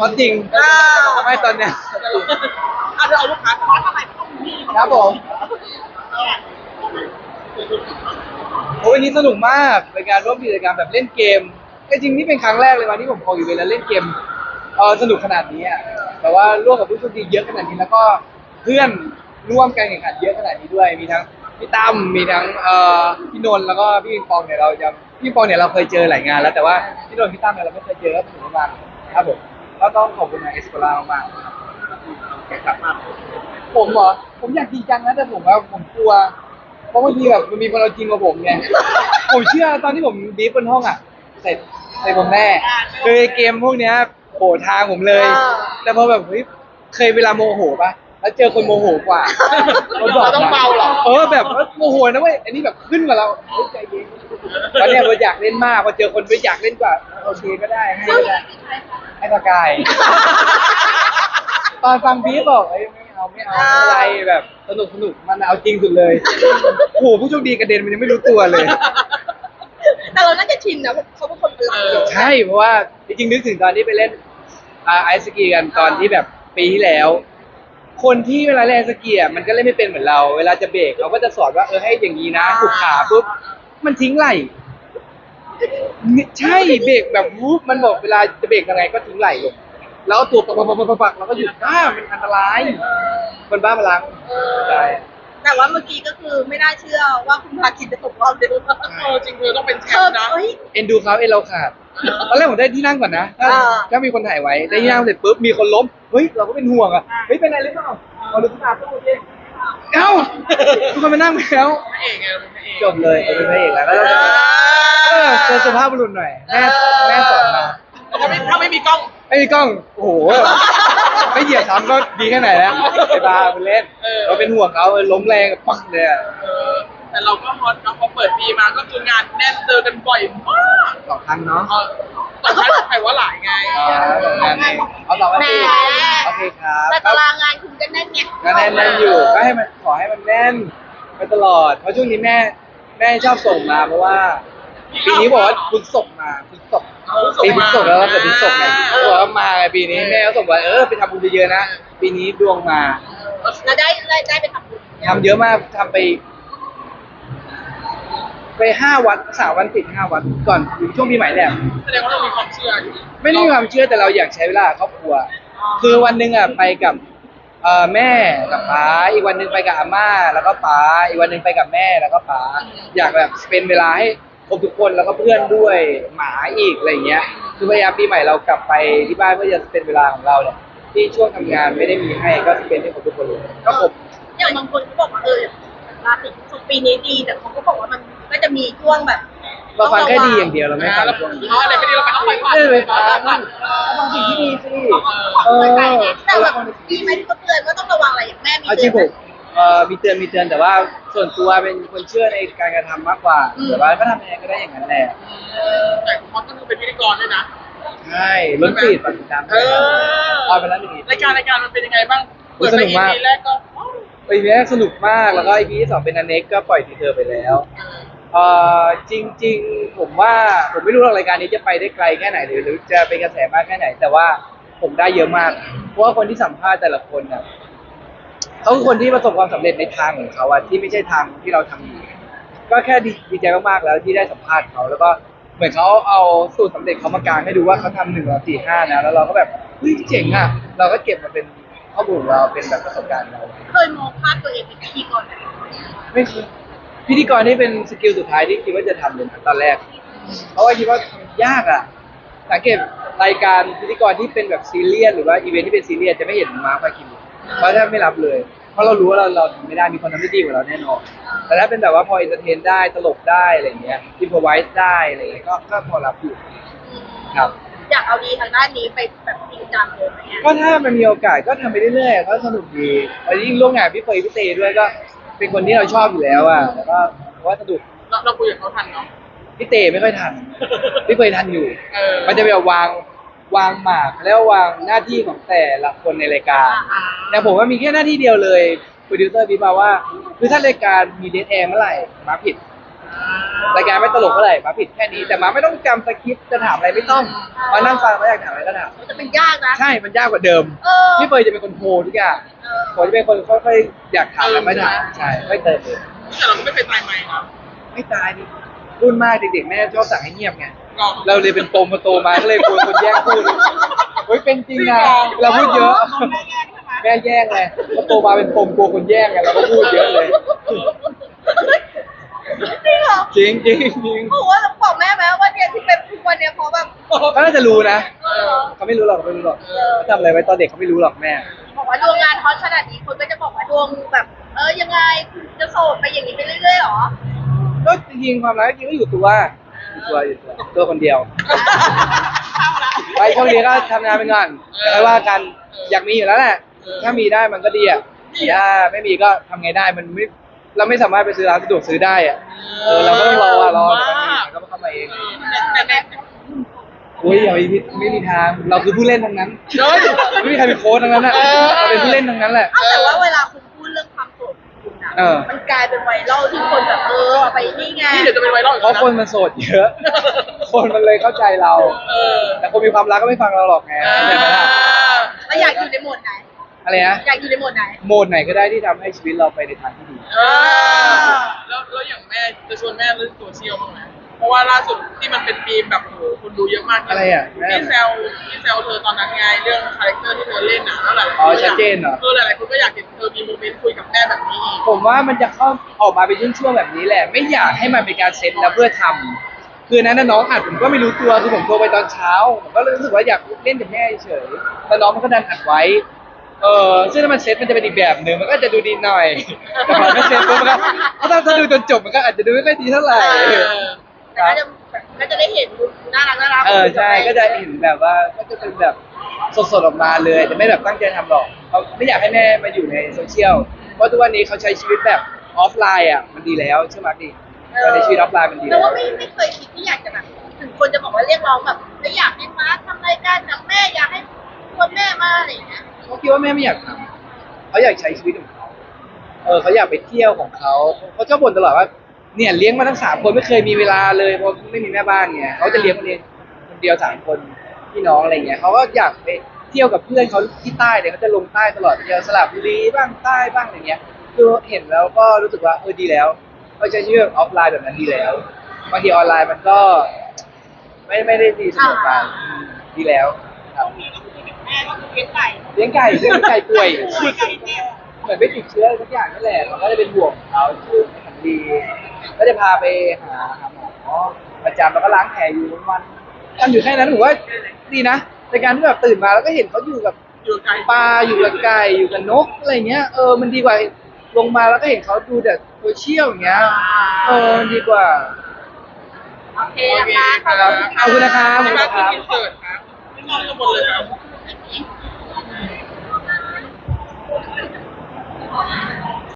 เพราะจริงอ่าไม่ตอนเนี้ยเอาเอาลูกค้าเพราะทำไมต้องมีครับผมโอ้ยวันนี้สนุกมากเป็นการร่วมกิจกรรมแบบเล่นเกมแต่จริงนี่เป็นครั้งแรกเลยวันที่ผมพออยู่เวลาเล่นเกมเออสนุกขนาดนี้อะแต่ว่าร่วมกับผู้โชคดีเยอะขนาดนี้แล้วก็เพื่อนร่วมการแข่งขันเยอะขนาดนี้ด้วยมีทั้งพี่ตั้มมีทั้งเอ่อพี่นนท์แล้วก็พี่ปิงปองเนี่ยเราจะพี่ปิงปองเนี่ยเราเคยเจอหลายงานแล้วแต่ว่าพี่นนท์พี่ตั้มเนี่ยเราไม่เคยเจอก็สนุกมากครับผม ก็ต้องขอบคุณทางเอสโ l ลามากๆแข่งขันมากผมเหรอผมอยากจริงจังนะแต่ผมว่าผมกลัว เพราะบางทีแบบมันมีคนเอาจริงกว่าผมไงผมเชื่อตอนที่ผมดีฟบนห้องอะ เสร็จเสร็จผมแน่คือไอ้เกมพวกเนี้ยโหทางผมเลย แต่พอแบบเฮ้ยเคยเวลาโมโหปะ แล้วเจอคนโมโหกว่าเราบอกเราต้องเบาเหรอ เออแบบว่าโมโหนะเว้ย อันนี้แบบขึ้นกว่าเราเฮ้ยใจเย็นตอนเนี้ยเราอยากเล่นมากพอเจอคนไปอยากเล่นกว่าโอเคก็ได้ให้ก็ได้ให้สกาย ตอนฟังบีทบอกเอ้ยไม่เอาไม่เอาไม่เป็นไรแบบสนุกสนุกมันเอาจริงสุดเลยโอ้โหผู้โชคดีกระเด็นมันยังไม่รู้ตัวเลย แต่เราน่าจะชินนะเขาเป็นคนพลังเยอะใช่เพราะว่าจริงๆนึกถึงตอนที่ไปเล่นอ่าไอซ์สกีกันตอนที่แบบปีที่แล้ว คนที่เวลาเล่นไอซ์สกีอะมันก็เล่นไม่เป็นเหมือนเรา เวลาจะเบรกเขาก็จะสอนว่าเออให้อย่างนี้นะถูกขาปุ๊บมันทิ้งไหลใช่เบรกแบบวูบมันบอกเวลาจะเบรกยังไงก็ทิ้งไหลลงแล้วเอาตัวปักปักปักปักปักแล้วก็หยุดอ่ามันอันตรายคนบ้าพลังใช่แต่ว่าเมื่อกี้ก็คือไม่น่าเชื่อว่าคุณพาคินจะตกรอบเดียวเออจริงคือต้องเป็นแชเอมอป์นะเฮ้ยเอ็นดูเขาเอ็นเราขาดตอนแรกผมได้ที่นั่งก่อนนะถ้าอ่าถ้ามีคนถ่ายไว้ได้ที่นั่งเสร็จปุ๊บมีคนล้ม เฮ้ยเราก็เป็นห่วงอะเฮ้ยเป็นอะไรหรือเปล่าพอรู้ข่าวก็โอเคเอ้าทุกคนมานั่งแล้วพระเอกไงเราเป็นพระเอกจบเลยเราเป็นพระเอกแล้วก็เราจะเออเจอสุภาพบุรุษหน่อยแม่แม่สอนมาถ้าไม่ถ้าไม่มีกล้องไม่มีกล้องโอ้โหไม่เหยียบซ้ำก็ดีแค่ไหนแล้วไอ้บาไปเล่นเราเป็นห่วงเขาเออล้มแรงปักเลยอะเออ แต่เราก็ฮอตนะพอเปิดปีมาก็คืองานแน่นเจอกันบ่อยมากสองครั้งเนาะเออแต่ใช้ใครว่าหลายไงอ่าสองงานเองเอาสองวันเองโอเคครับแต่ตารางงานคุณก็แน่นไงก็แน่นแน่นอยู่ก็ให้มันขอให้มันแน่นไปตลอด เพราะช่วงนี้แม่แม่ชอบส่งมาเพราะว่าปีนี้บอกว่าคุณส่งมาคุณส่งปีคุณส่งแล้วเกิดคุณส่งไงบอกว่ามาไงปีนี้แม่ก็ส่งว่าเออไปทำบุญเยอะๆนะปีนี้ดวงมา แล้วได้ได้ได้ไปทำบุญ ทำเยอะมากทำไป ไปห้าวัดสามวันติดห้าวัดก่อนถึงช่วงปีใหม่แหละแสดงว่าเรามีความเชื่ออยู่ไม่ได้มีความเชื่อแต่เราอยากใช้เวลากับครอบครัว คือวันหนึ่งอะไปกับเอ่อแม่กับป้าอีกวันหนึ่งไปกับอาม่าแล้วก็ป้าอีกวันหนึ่งไปกับแม่แล้วก็ป้าอยากแบบเป็นเวลาให้ครบทุกคนแล้วก็เพื่อนด้วยหมาอีกอะไรเงี้ย คือพยายามปีใหม่เรากลับไปที่บ้านเพื่อจะเป็นเวลาของเราเนี่ยที่ช่วงทำงานไม่ได้มีให้ก็จะเป็นให้ครบทุกคนเลยก็ครบ อย่างบางคนเขาบอกว่าเออราศีพฤษภปีนี้ดีแต่เขาก็บอกว่า มันก็จะมีช่วงแบบเราฟังแค่ดีอย่างเดียวเราไม่นะฟังแล้วช่วงเพราะอะไรไม่ดีเราไปเอาไปฟังไม่เลยฟังฟังสิ่งที่ดีสิเออแต่แบบดีไหมที่เขาเตือนว่าต้องระวังอะไรอย่างแม่มีเอาจเตืริองนผไหมมเอ่อมีเตือนมีเตือนแต่ว่าส่วนตัวเป็นคนเชื่อในการกระทำมากกว่าอืมแต่ว่าก็ทำยังไงก็ได้อย่างนั้นแหละแต่ฮอตก็คือเป็นพิธีกรด้วยนะใช่ล้นปีดปัจจุบันเออเอาไปแล้วหนึ่งรายการรายการมันเป็นยังไงบ้างโอ้ยสนุกมากเปิดไป EP แรกก็อ้าวปีนี้สนุกมากแล้วก็อีพีที่สองเป็นอันเน็กก็ปล่อยทีเธอไปแล้ว เอ่อจริง ๆ ผมว่าผมไม่รู้หรอกรายการนี้จะไปได้ไกลแค่ไหนหรือหรือจะเป็นกระแสมากแค่ไหน แต่ว่าผมได้เยอะมาก เพราะว่าคนที่สัมภาษณ์แต่ละคนน่ะเขาคือคนที่ประสบความสำเร็จในทางของเขาอะที่ไม่ใช่ทางที่เราทำอยู่ ก็แค่ดีดีใจมากๆแล้วที่ได้สัมภาษณ์เขาแล้วก็เหมือนเขาเอาสูตรสำเร็จเขามากางให้ดูว่าเขาทำหนึ่งสองสี่ห้านะแล้วเราก็แบบเฮ้ยเจ๋งอะเราก็เก็บมาเป็นข้อมูลของเราเป็นแบบประสบการณ์เรา เคยมองภาพตัวเองเป็นพิธีกรไหมไม่คือ พิธีกรนี่เป็นสกิลสุดท้ายที่คิดว่าจะทำเลยนะตอนแรก เพราะว่าคิดว่าทำยากอะสังเกตรายการพิธีกรที่เป็นแบบซีเรียสหรือว่าอีเวนท์ที่เป็นซีเรียสจะไม่เห็นมาร์คพาคินเพราะถ้าไม่รับเลย เพราะเรารู้ว่าเราเราทำไม่ได้มีคนทำได้ดีกว่าเราแน่นอน แต่ถ้าเป็นแบบว่าพอเอนเตอร์เทนได้ตลกได้อะไรอย่างเงี้ยอินพอไวส์ได้อะไรอย่างเงี้ยก็ก็พอรับอยู่ครับ อยากเอาดีทางด้านนี้ไปแบบจริงจังเลยไหมอะก็ถ้ามันมีโอกาสก็ทำไปเรื่อยๆก็สนุกดีแล้วยิ่งร่วมงานพี่เฟยพี่เตด้วยก็ เป็นคนที่เราชอบอยู่แล้วอะแล้วก็เพราะว่าสนุกเราเราคุยกับเขาทันเนาะ พี่เตไม่ค่อยทันพี่เฟยทันอยู่ เออ มันจะแบบวางวางหมากแล้ววางหน้าที่ของแต่ละคนในรายการ อ่าแต่ผมว่ามีแค่หน้าที่เดียวเลยโปรดิวเซอร์พี่มาว่า คือถ้ารายการมีเดทแอร์เมื่อไหร่มาผิด รายการไม่ตลกเท่าไหร่มาผิดแค่นี้แต่มาไม่ต้องจำสคริปต์จะถามอะไรไม่ต้องมานั่งฟังมาอยากถามอะไรก็ถาม มันจะเป็นยากนะ ใช่ มันยากกว่าเดิม เออ พี่เฟยจะเป็นคนโทรทุกอย่าง เออ ผมจะเป็นคนค่อยๆอยากถามแล้วไม่ถามใช่ไม่เติมเลยแต่เราก็ไม่เคยตายไหมนะไม่ตายดิรุ่นมากเด็กๆแม่ชอบสั่งให้เงียบไงเราเราเลยเป็นปมมาโตมาก็เลยกลัวคนแย่งพูดเฮ้ยเป็นจริงนะเราพูดเยอะแม่แย่งไงพอโตมาเป็นปมกลัวคนแย่งไงเราก็พูดเยอะเลยจริงเหรอจริงจริงจริงบอกว่าเราบอกแม่ไหมว่าเนี่ยที่เป็นทุกวันเนี่ยเพราะแบบก็น่าจะรู้นะเออเขาไม่รู้หรอกเขาไม่รู้หรอกเขาทำอะไรไว้ตอนเด็กเขาไม่รู้หรอกแม่ บอกว่าดวงงานฮอตขนาดนี้คนก็จะบอกว่าดวงแบบ เออยังไงคุณจะโสดไปอย่างนี้ไปเรื่อยๆหรอก็จริงๆความรักจริงๆก็อยู่ตัวอยู่ตัวอยู่ตัวตัวคนเดียวไปช่วงนี้ก็ทำงานไปก่อนไม่ว่ากันอยากมีอยู่แล้วแหละถ้ามีได้มันก็ดีอะถ้าไม่มีก็ทำไงได้มันไม่เราไม่สามารถไปซื้อร้านสะดวกซื้อได้อะเออเราก็ต้องรออะรอมันก็เข้ามาเองแต่แต่แต่ อุ้ยอย่าไปคิดไม่มีทาง เราคือผู้เล่นทั้งนั้นเฮ้ยไม่มีใครเป็นโค้ชทั้งนั้นอะเราเป็นผู้เล่นทั้งนั้นแหละ เอ้าแต่ว่าเวลาคุณพูดเรื่องความโสดของคุณนะเออ มันกลายเป็นไวรัลที่คนแบบเออเอาไปนี่ไงนี่เดี๋ยวจะเป็นไวรัลอีกเพราะคนมันโสดเยอะ คนมันเลยเข้าใจเรา เออแต่คนมีความรักก็ไม่ฟังเราหรอกไงเข้าใจไหมล่ะแล้วอยากอยู่ในโหมดไหน อะไรนะอยากอยู่ในโหมดไหนโหมดไหนก็ได้ที่ทำให้ชีวิตเราไปในทางที่ดี เออแล้วแล้วอย่างแม่จะชวนแม่เล่นโซเชียลบ้างไหม เพราะว่าล่าสุดที่มันเป็นมีมแบบโหคนดูเยอะมากอะไรอะแม่พี่แซวพี่แซวเธอตอนนั้นไงเรื่องคาแรคเตอร์ที่เธอเล่นอะแล้วหลายๆคอ๋อก็อยากชัดเจนเหรอเออหลายๆคนก็อยากเห็นเธอมีโมเมนต์คุยกับแม่แบบนี้อีก ผมว่ามันจะเข้าออกมาเป็นช่วงๆแบบนี้แหละ ไม่อยากให้มันเป็นการเซ็ตแล้วเพื่อทำคืออนนั้นนะน้องอัดผมก็ไม่รู้ตัวคือผมโทรไปตอนเช้าผมก็เลยรู้สึกว่าอยากเล่นกับแม่เฉยๆแล้วน้องมันก็ดันอัดไว้เออซึ่งถ้ามันเซ็ตมันจะเป็นอีกแบบหนึ่งมันก็จะดูดีหน่อยแต่พอไม่เซ็ตปุ๊บมันก็ถ้าถ้าดูจนจบมันก็อาจจะดูไม่ค่อยดีเท่าไหร่ แต่ก็จะแบบก็จะได้เห็นมุมน่ารักน่ารักเออใช่ก็จะเห็นแบบว่าก็จะเป็นแบบสดๆออกมาเลย แต่ไม่แบบตั้งใจทำหรอกเขาไม่อยากให้แม่มาอยู่ในโซเชียลเพราะทุกวันนี้เขาใช้ชีวิตแบบออฟไลน์อะมันดีแล้วใช่ไหมดิตอนในชีวิตออฟไลน์มันดีแต่แล้วว่าไม่ไม่เคยคิดที่อยากจะแบบถึงคนจะบอกว่าเรียกร้องแบบไม่อยากให้มาทำรายการกับแม่อยากให้ชวนแม่มาอะไรอย่างเงี้ยเขาคิดว่าแม่ไม่อยากทำเขาอยากใช้ชีวิตของเขาเออเขาอยากไปเที่ยวของเขาเขาชอบบ่นตลอดว่า เนี่ยเลี้ยงมาทั้งสามคนไม่เคยมีเวลาเลยเพราะไม่มีแม่บ้านไงเขาจะเลี้ยงคนเองคนเดียวสามคนพี่น้องอะไรเงี้ยเขาก็อยากไปเที่ยวกับเพื่อนเขาที่ใต้เนี่ยเขาจะลงใต้ตลอดไปเที่ยวสลับบุรีบ้างใต้บ้างอะไรเงี้ยคือเห็นแล้วก็รู้สึกว่าเออดีแล้วเขาใช้ชีวิตแบบออฟไลน์แบบนั้นดีแล้วบางทีออนไลน์มันก็ ไม่ไม่ได้ดีเสมอไปอืมดีแล้วครับแม่ก็คือเลี้ยงไก่เลี้ยงไก่เลี้ยงไก่ป่วย ไก่เนี่ย เหมือนไปติดเชื้ออะไรทุกอย่างนั่นแหละมันก็จะเป็นห่วงเขาชื่อขันดี ก็จะพาไปหาหาหมอประจำแล้วก็ล้างแผลอยู่วันๆทำอยู่แค่นั้นผมว่าดีนะในการที่แบบตื่นมาแล้วก็เห็นเขาอยู่กับอยู่ไกลปลาอยู่กับไก่อยู่กับนกอะไรเงี้ยเออมันดีกว่าลงมาแล้วก็เห็นเขาดูแต่โซเชียลอย่างเงี้ยเออดีกว่าโอเคโอเคนะคะครับขอบคุณนะครับขอบคุณครับอินเสิร์ตครับไม่มองข้างบนเลยครับ Oh,